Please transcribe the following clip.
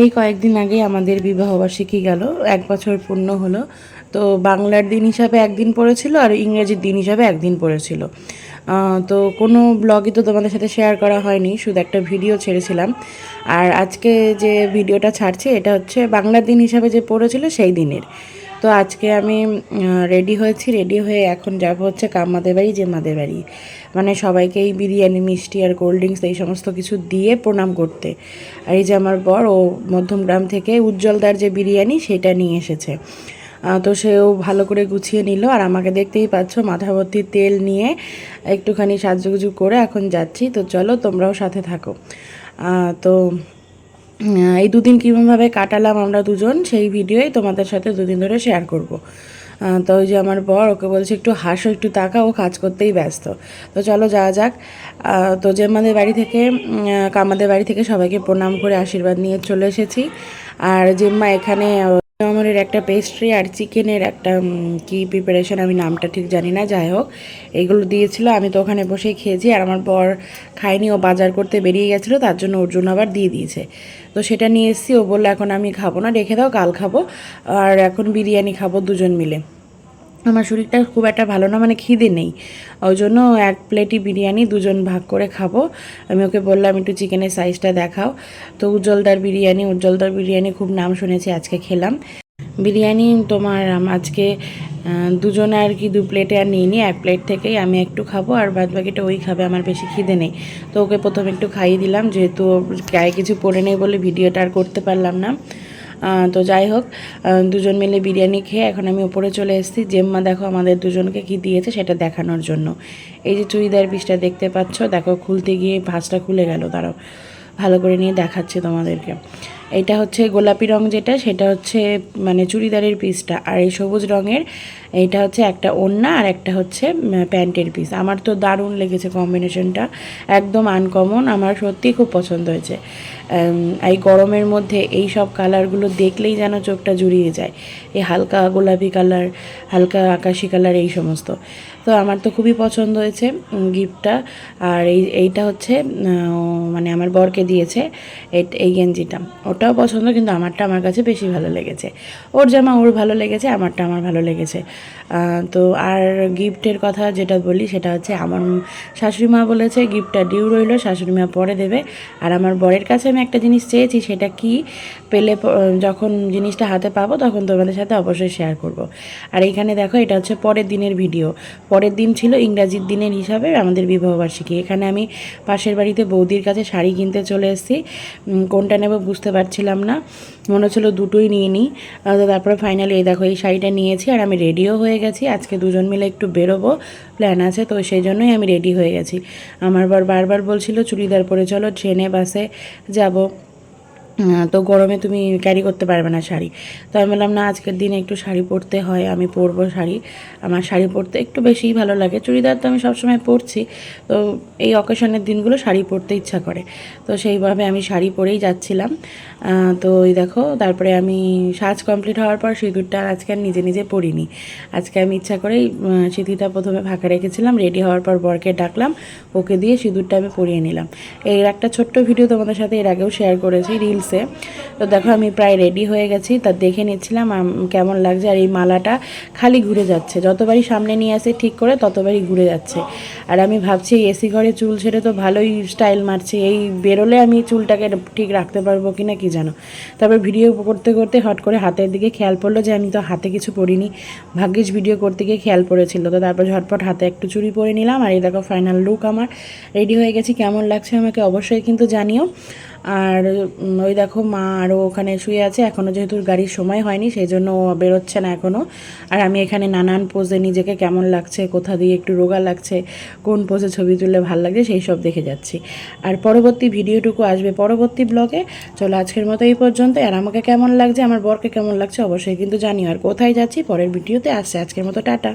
এই কয়েকদিন আগে আমাদের বিবাহবার্ষিকী গেল, এক বছর পূর্ণ হলো। তো বাংলার দিন হিসাবে একদিন পড়েছিল আর ইংরেজির দিন হিসাবে একদিন পড়েছিল। তো কোনো ব্লগই তো তোমাদের সাথে শেয়ার করা হয়নি, শুধু একটা ভিডিও ছেড়েছিলাম। আর আজকে যে ভিডিওটা ছাড়ছে, এটা হচ্ছে বাংলার দিন হিসাবে যে পড়েছিল, সেই দিনের। তো আজকে আমি রেডি হয়েছি রেডি হয়ে এখন যাব হচ্ছে কাম্মাদের বাড়ি যে মাদের বাড়ি। মানে সবাইকেই বিরিয়ানি, মিষ্টি আর কোল্ড ড্রিঙ্কস এই সমস্ত কিছু দিয়ে প্রণাম করতে। আর এই যে আমার বর, ও মধ্যমগ্রাম থেকে উজ্জ্বলদার যে বিরিয়ানি, সেটা নিয়ে এসেছে। তো সেও ভালো করে গুছিয়ে নিল। আর আমাকে দেখতেই পাচ্ছ মাথা ভর্তি তেল নিয়ে একটুখানি সাজুগুজু করে এখন যাচ্ছি। তো চলো, তোমরাও সাথে থাকো। তো এই দুদিন কীভাবে কাটালাম আমরা দুজন, সেই ভিডিওই তোমাদের সাথে দুদিন ধরে শেয়ার করব। তো ওই যে আমার বর, ওকে বলছে একটু হাসো, একটু তাকা ও কাজ করতেই ব্যস্ত। তো চলো যাওয়া যাক। তো যে আমাদের বাড়ি থেকে কামাদের বাড়ি থেকে সবাইকে প্রণাম করে আশীর্বাদ নিয়ে চলে এসেছি। আর জেম্মা এখানে আমরের একটা পেস্ট্রি আর চিকেনের একটা কি প্রিপারেশন আমি নামটা ঠিক জানি না, যাই হোক। এগুলো দিয়েছিল, আমি তো ওখানে বসেই খেয়েছি আর আমার বর খায়নি, ও বাজার করতে বেরিয়ে গেছিল, তার জন্য ওর জন্য আবার দিয়ে দিয়েছে। তো সেটা নিয়ে এসেছি, ও বলল, এখন আমি খাব না, রেখে দাও, কাল খাব। আর এখন বিরিয়ানি খাব দুজন মিলে। আমার শরীরটা খুব একটা ভালো না মানে খিদে নেই। ওই জন্য এক প্লেটই বিরিয়ানি, দুজন ভাগ করে খাব। আমি ওকে বললাম, একটু চিকেনের সাইজটা দেখাও। তো উজ্জ্বলদার বিরিয়ানি উজ্জ্বলদার বিরিয়ানি খুব নাম শুনেছি, আজকে খেলাম। বিরিয়ানি তোমার আজকে দুজনে আর কি দু প্লেটে আর নিইনি, এক প্লেট থেকেই আমি একটু খাব আর বাদ বাকিটা ওই খাবে, আমার বেশি খিদে নেই। তো ওকে প্রথমে একটু খাইয়ে দিলাম, যেহেতু গায়ে কিছু পড়ে নেই বলে ভিডিওটা আর করতে পারলাম না। তো যাই হোক দুজন মিলে বিরিয়ানি খেয়ে এখন আমি ওপরে চলে এসেছি। জেম্মা দেখো আমাদের দুজনকে কি দিয়েছে সেটা দেখানোর জন্য। এই যে চুড়িদার পিসটা দেখতে পাচ্ছ, দেখো খুলতে গিয়ে ভাঁজটা খুলে গেল তারাও ভালো করে নিয়ে দেখাচ্ছে তোমাদেরকে। এইটা হচ্ছে গোলাপি রং যেটা, সেটা হচ্ছে মানে চুড়িদারের পিসটা আর এই সবুজ রঙের এইটা হচ্ছে একটা ওড়না আর একটা হচ্ছে প্যান্টের পিস আমার তো দারুণ লেগেছে কম্বিনেশনটা একদম আনকমন আমার সত্যিই খুব পছন্দ হয়েছে। এই গরমের মধ্যে এই সব কালারগুলো দেখলেই যেন চোখটা জুড়িয়ে যায়। এই হালকা গোলাপি কালার হালকা আকাশি কালার এই সমস্ত। তো আমার তো খুবই পছন্দ হয়েছে গিফটটা আর এই, এইটা হচ্ছে মানে আমার বরকে দিয়েছে এই- গেঞ্জিটা। ওটাও পছন্দ, কিন্তু আমারটা আমার কাছে বেশি ভালো লেগেছে। ওর জামা ওর ভালো লেগেছে, আমারটা আমার ভালো লেগেছে। তো আর গিফটের কথা যেটা বলি, সেটা হচ্ছে আমার শাশুড়ি মা বলেছে, গিফটটা ডিউ রইল, শাশুড়ি মা পরে দেবে। আর আমার বরের কাছে আমি একটা জিনিস চেয়েছি, সেটা কি? পেলে যখন জিনিসটা হাতে পাবো, তখন তোমাদের সাথে অবশ্যই শেয়ার করব। আর এইখানে দেখো, এটা হচ্ছে পরের দিনের ভিডিও পরের দিন ছিল ইংরাজির দিনের হিসাবে আমাদের বিবাহবার্ষিকী এখানে আমি পাশের বাড়িতে বৌদির কাছে শাড়ি কিনতে চলে এসেছি। কোনটা নেব বুঝতে পারছিলাম না। মনে হচ্ছিল দুটোই নিয়ে নিই। তো তারপরে ফাইনালি এই দেখো, এই শাড়িটা নিয়েছি আর আমি রেডিও হয়ে গেছি। আজকে দুজন মিলে একটু বেরোবো প্ল্যান আছে, তো সেই জন্যই আমি রেডি হয়ে গেছি। আমার বার বারবার বলছিল, চুড়িদার পরে চলো, ট্রেনে, বাসে যাব। তো গরমে তুমি ক্যারি করতে পারবে না শাড়ি। তো আমি বললাম, না, আজকের দিনে একটু শাড়ি পরতে হয়, আমি পরবো শাড়ি। আমার শাড়ি পরতে একটু বেশিই ভালো লাগে। চুড়িদার তো আমি সবসময় পরছি, তো এই অকেশনের দিনগুলো শাড়ি পরতে ইচ্ছা করে। তো সেইভাবে আমি শাড়ি পরেই যাচ্ছিলাম। তো ওই দেখো, তারপরে আমি সাজ কমপ্লিট হওয়ার পর সিঁদুরটা আর আজকে আর নিজে নিজে পরিনি। আজকে আমি ইচ্ছা করেই সিঁথিটা প্রথমে ফাঁকা রেখেছিলাম রেডি হওয়ার পর বরকে ডাকলাম, ওকে দিয়ে সিঁদুরটা আমি পরিয়ে নিলাম। এর একটা ছোট্ট ভিডিও তোমাদের সাথে এর আগেও শেয়ার করেছি রিলসে তো দেখো আমি প্রায় রেডি হয়ে গেছি, তা দেখে নিচ্ছিলাম কেমন লাগছে। আর এই মালাটা খালি ঘুরে যাচ্ছে। যতবারই সামনে নিয়ে আসে ঠিক করে ততবারই ঘুরে যাচ্ছে। আর আমি ভাবছি এসি ঘরে চুল ছেড়ে তো ভালোই স্টাইল মারছে। এই বেরোলে আমি চুলটাকে ঠিক রাখতে পারব কি না কি জানো? তারপর ভিডিও করতে করতে হট করে হাতের দিকে খেয়াল পড়ল যে আমি তো হাতে কিছু পরিনি। ভাগ্যিস ভিডিও করতে গিয়ে খেয়াল পড়েছিল। তো তারপর ঝটপট হাতে একটু চুরি পরে নিলাম। আর এই দেখো ফাইনাল লুক আমার রেডি হয়ে গেছি। কেমন লাগছে আমাকে অবশ্যই কিন্তু জানিও। আর ওই দেখো মা আরও ওখানে শুয়ে আছে। এখনও যেহেতু গাড়ির সময় হয়নি সেই জন্য বেরোচ্ছে না এখনও আর আমি এখানে নানান পোজে নিজেকে কেমন লাগছে, কোথা দিয়ে একটু রোগা লাগছে, কোন পোজে ছবি তুললে ভালো লাগছে, সেই সব দেখে যাচ্ছি। আর পরবর্তী ভিডিওটুকু আসবে পরবর্তী ব্লগে চলো আজকের মতো এই পর্যন্ত। আর আমাকে কেমন লাগছে, আমার বরকে কেমন লাগছে, অবশ্যই কিন্তু জানিও। আর কোথায় যাচ্ছি, পরের ভিডিওতে আসছে। আজকের মতো টাটা।